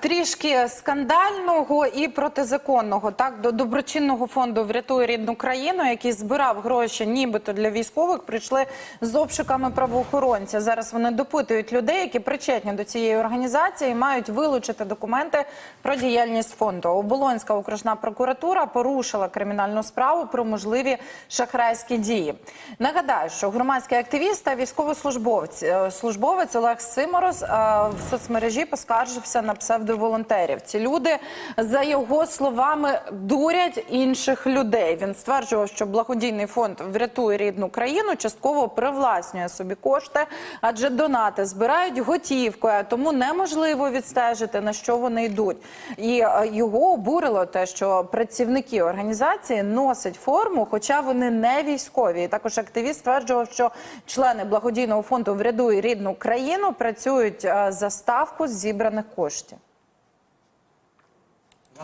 трішки скандального і протизаконного. Так, до доброчинного фонду врятує рідну країну, який збирав гроші, нібито для військових, прийшли з обшуками правоохоронця. Зараз вони допитують людей, які причетні до цієї організації, мають вилучити документи про діяльність фонду. Оболонська окружна прокуратура порушила кримінальну справу про можливі шахрайські дії. Нагадаю, що громадський активіст та військовослужбовець службовець Олег Симороз е, в соцмережі поскаржився на псевдоволонтерів. Ці люди, за його словами, дурять інших людей. Він стверджував, що благодійний фонд врятує рідну країну, частково привласнює собі кошти, адже донати збирають готівкою, тому неможливо відстежити на що вони йдуть. І е, його обурило те, що працівники організації носять форму, хоча вони не військові. І також активіст стверджував, що члени благодійного фонду врятує рідну країну працюють е, за ставку з зібраних коштів.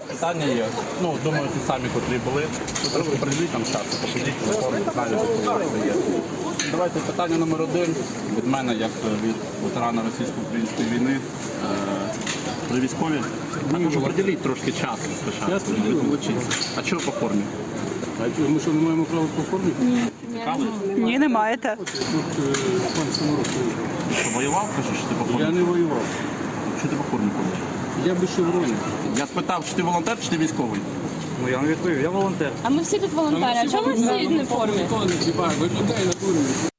Питання є. Ну, думаю, ті самі, котрі були. Ви Трошки приділіть там час, покажіть телефон, знаю, що це є. Давайте питання номер один від мене, як від ветерана російсько-української війни. Е, Ви військові? Також приділіть трошки часу спочатку. Я відлучіться. А чого по формі? А ми що не маємо права по формі? Ні, не маєте. Тут е, пан Самород. Що воював, кажеш, що ти по Я не воював. Що ти по формі ходиш? Я без шевронів. Я спитав, чи ти волонтер, чи ти військовий? Ну я вам відповів, я волонтер. А ми всі тут волонтери. А чому ми всі не в формі? Ніколи не чіпаю, ви людей надурюєте.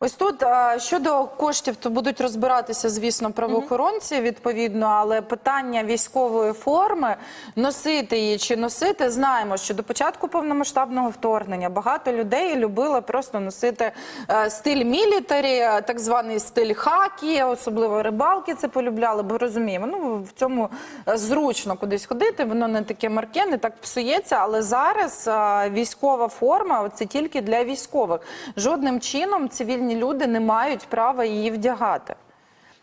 Ось тут щодо коштів, то будуть розбиратися, звісно, правоохоронці відповідно, але питання військової форми носити її чи носити, знаємо, що до початку повномасштабного вторгнення багато людей любили просто носити е, стиль мілітарі, е, так званий стиль хакі, особливо рибалки це полюбляли, бо розуміємо, ну в цьому е, зручно кудись ходити, воно не таке марке, не так псується. Але зараз військова форма це тільки для військових. Жодним чином цивільні люди не мають права її вдягати.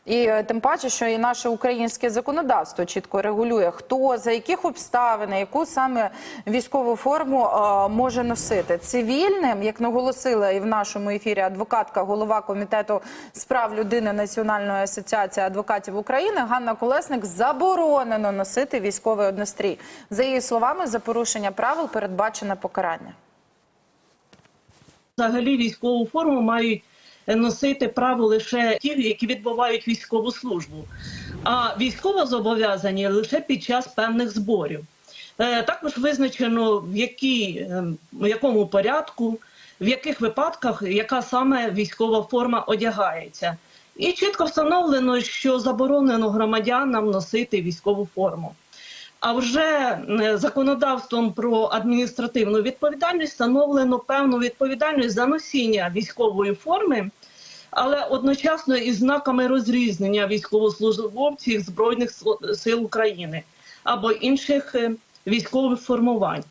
І е, тим паче, що і наше українське законодавство чітко регулює, хто за яких обставин, яку саме військову форму е, може носити. Цивільним, як наголосила і в нашому ефірі адвокатка, голова комітету з прав людини Національної асоціації адвокатів України Ганна Колесник, заборонено носити військовий однострій. За її словами, за порушення правил передбачене покарання. взагалі військову форму мають носити право лише ті, які відбувають військову службу, а військово зобов'язані лише під час певних зборів. Е, Також визначено в, якій, е, в якому порядку, в яких випадках яка саме військова форма одягається. І чітко встановлено, що заборонено громадянам носити військову форму. А вже е, законодавством про адміністративну відповідальність встановлено певну відповідальність за носіння військової форми, але одночасно і знаками розрізнення військовослужбовців Збройних Сил України або інших е, військових формувань.